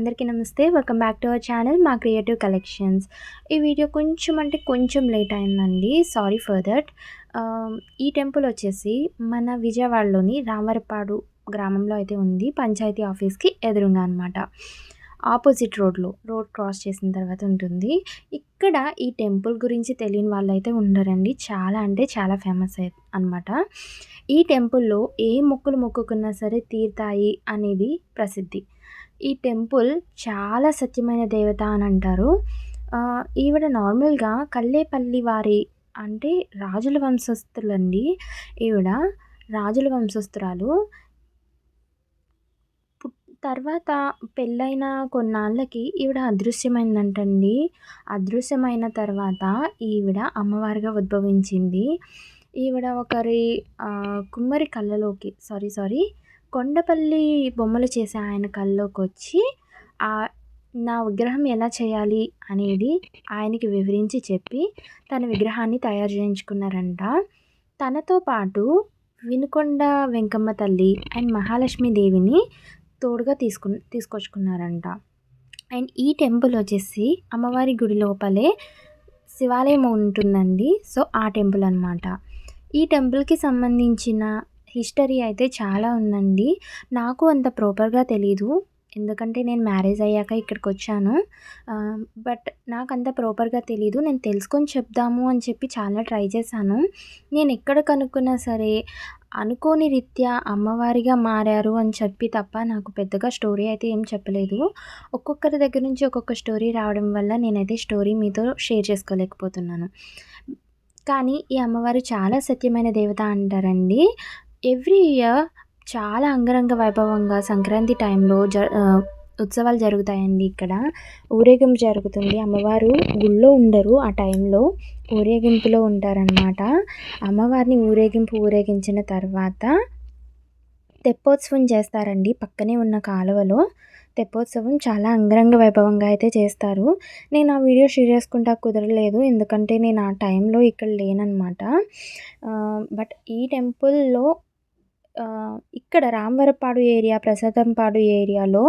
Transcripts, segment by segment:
అందరికీ నమస్తే. Welcome back to our channel మా క్రియేటివ్ కలెక్షన్స్ ఈ వీడియో కొంచెం అంటే కొంచెం లేట్ అయిందండి. సారీ ఫర్ దట్ ఈ టెంపుల్ వచ్చేసి మన విజయవాడలోని రామరపాడు గ్రామంలో అయితే ఉంది. పంచాయతీ ఆఫీస్కి ఎదురుగా అనమాట ఆపోజిట్ రోడ్లో రోడ్ క్రాస్ చేసిన తర్వాత ఉంటుంది. ఇక్కడ ఈ టెంపుల్ గురించి తెలియని వాళ్ళు అయితే ఉండరండి. చాలా అంటే చాలా ఫేమస్ అనమాట ఈ టెంపుల్లో ఏ మొక్కులు మొక్కుకున్నా సరే తీరుతాయి అనేది ప్రసిద్ధి. ఈ టెంపుల్ చాలా సత్యమైన దేవత అని అంటారు. ఈవిడ నార్మల్గా కల్లేపల్లి వారి అంటే రాజుల వంశస్థులండి. ఈవిడ రాజుల వంశస్థురాలు. తర్వాత పెళ్ళైన కొన్నాళ్ళకి ఈవిడ అదృశ్యమైందంటండి. అదృశ్యమైన తర్వాత ఈవిడ అమ్మవారిగా ఉద్భవించింది. ఈవిడ ఒకరి కుమ్మరి కళ్ళలోకి సారీ సారీ కొండపల్లి బొమ్మలు చేసే ఆయన కళ్ళలోకి వచ్చి నా విగ్రహం ఎలా చేయాలి అనేది ఆయనకి వివరించి చెప్పి తన విగ్రహాన్ని తయారు చేయించుకున్నారంట. తనతో పాటు వినుకొండ వెంకమ్మ తల్లి అండ్ మహాలక్ష్మి దేవిని తోడుగా తీసుకు తీసుకొచ్చుకున్నారంట. అండ్ ఈ టెంపుల్ వచ్చేసి అమ్మవారి గుడి లోపలే శివాలయం ఉంటుందండి. సో ఆ టెంపుల్ అనమాట ఈ టెంపుల్కి సంబంధించిన హిస్టరీ అయితే చాలా ఉందండి. నాకు అంత ప్రాపర్గా తెలీదు. ఎందుకంటే నేను మ్యారేజ్ అయ్యాక ఇక్కడికి వచ్చాను బట్ నాకు అంత ప్రాపర్గా తెలీదు. నేను తెలుసుకొని చెప్దాము అని చెప్పి చాలా ట్రై చేశాను. నేను ఎక్కడ కనుక్కున్నా సరే అనుకోని రీత్యా అమ్మవారిగా మారారు అని చెప్పి తప్ప నాకు పెద్దగా స్టోరీ అయితే ఏం చెప్పలేదు. ఒక్కొక్కరి దగ్గర నుంచి ఒక్కొక్క స్టోరీ రావడం వల్ల నేనైతే స్టోరీ మీతో షేర్ చేసుకోలేకపోతున్నాను. కానీ ఈ అమ్మవారు చాలా సత్యమైన దేవత అంటారండి. ఎవ్రీ ఇయర్ చాలా అంగరంగ వైభవంగా సంక్రాంతి టైంలో జ ఉత్సవాలు జరుగుతాయండి ఇక్కడ. ఊరేగింపు జరుగుతుంది. అమ్మవారు గుళ్ళో ఉండరు ఆ టైంలో. ఊరేగింపులో ఉంటారనమాట అమ్మవారిని ఊరేగింపు ఊరేగించిన తర్వాత తెప్పోత్సవం చేస్తారండి పక్కనే ఉన్న కాలువలో. తెప్పోత్సవం చాలా అంగరంగ వైభవంగా అయితే చేస్తారు. నేను ఆ వీడియో షేర్ చేసుకుంటా కుదరలేదు ఎందుకంటే నేను ఆ టైంలో ఇక్కడ లేననమాట బట్ ఈ టెంపుల్లో ఇక్కడ రామవరపాడు ఏరియా ప్రసాదంపాడు ఏరియాలో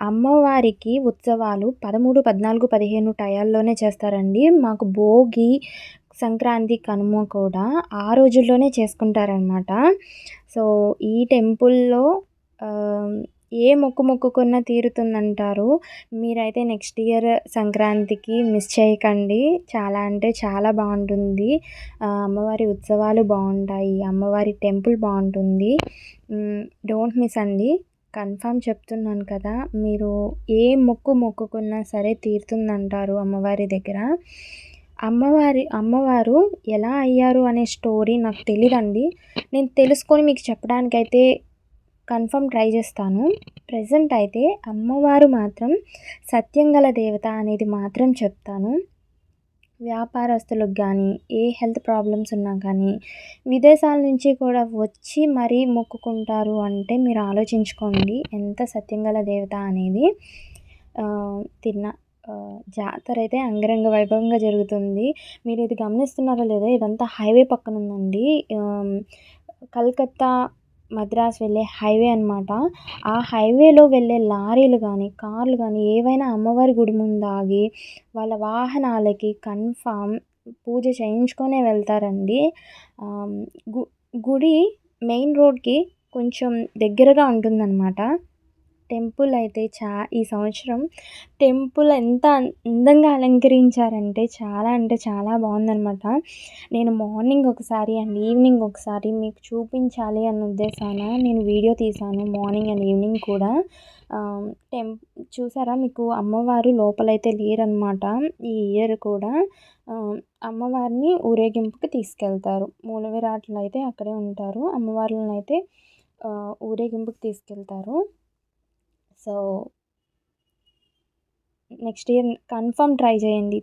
అమ్మవారికి ఉత్సవాలు పదమూడు పద్నాలుగు పదిహేను టయాల్లోనే చేస్తారండి. మాకు భోగి సంక్రాంతి కనుమ కూడా ఆ రోజుల్లోనే చేసుకుంటారనమాట సో ఈ టెంపుల్లో ఏ మొక్కు మొక్కుకున్నా తీరుతుందంటారు? మీరైతే నెక్స్ట్ ఇయర్ సంక్రాంతికి మిస్ చేయకండి. చాలా అంటే చాలా బాగుంటుంది. అమ్మవారి ఉత్సవాలు బాగుంటాయి. అమ్మవారి టెంపుల్ బాగుంటుంది. డోంట్ మిస్ అండి. కన్ఫామ్ చెప్తున్నాను కదా మీరు ఏ మొక్కు మొక్కుకున్నా సరే తీరుతుందంటారు అమ్మవారి దగ్గర. అమ్మవారి అమ్మవారు ఎలా అయ్యారు అనే స్టోరీ నాకు తెలియదండి నేను తెలుసుకొని మీకు చెప్పడానికైతే కన్ఫర్మ్ ట్రై చేస్తాను. ప్రజెంట్ అయితే అమ్మవారు మాత్రం సత్యం గల దేవత అనేది మాత్రం చెప్తాను. వ్యాపారస్తులకు కానీ ఏ హెల్త్ ప్రాబ్లమ్స్ ఉన్నా కానీ విదేశాల నుంచి కూడా వచ్చి మరీ మొక్కుకుంటారు అంటే మీరు ఆలోచించుకోండి. ఎంత సత్యంగల దేవత అనేది తిన్న జాతర అయితే అంగరంగ వైభవంగా జరుగుతుంది. మీరు ఇది గమనిస్తున్నారో లేదో ఇదంతా హైవే పక్కన ఉందండి కలకత్తా మద్రాస్ వెళ్ళే హైవే అనమాట ఆ హైవేలో వెళ్ళే లారీలు కానీ కార్లు కానీ ఏవైనా అమ్మవారి గుడి ముందు ఆగి వాళ్ళ వాహనాలకి కన్ఫామ్ పూజ చేయించుకొనే వెళ్తారండి. గు గుడి మెయిన్ రోడ్కి కొంచెం దగ్గరగా ఉంటుందన్నమాట. టెంపుల్ అయితే చా ఈ సంవత్సరం టెంపుల్ ఎంత అందంగా అలంకరించారంటే చాలా అంటే చాలా బాగుందనమాట నేను మార్నింగ్ ఒకసారి అండ్ ఈవినింగ్ ఒకసారి మీకు చూపించాలి అన్న ఉద్దేశాన నేను వీడియో తీశాను మార్నింగ్ అండ్ ఈవినింగ్ కూడా. టెం చూసారా మీకు అమ్మవారు లోపలైతే లేరనమాట ఈ ఇయర్ కూడా. అమ్మవారిని ఊరేగింపుకి తీసుకెళ్తారు. మూలవిరాట్లు అయితే అక్కడే ఉంటారు. అమ్మవార్లను అయితే ఊరేగింపుకి తీసుకెళ్తారు. So next year confirm try చేయండి.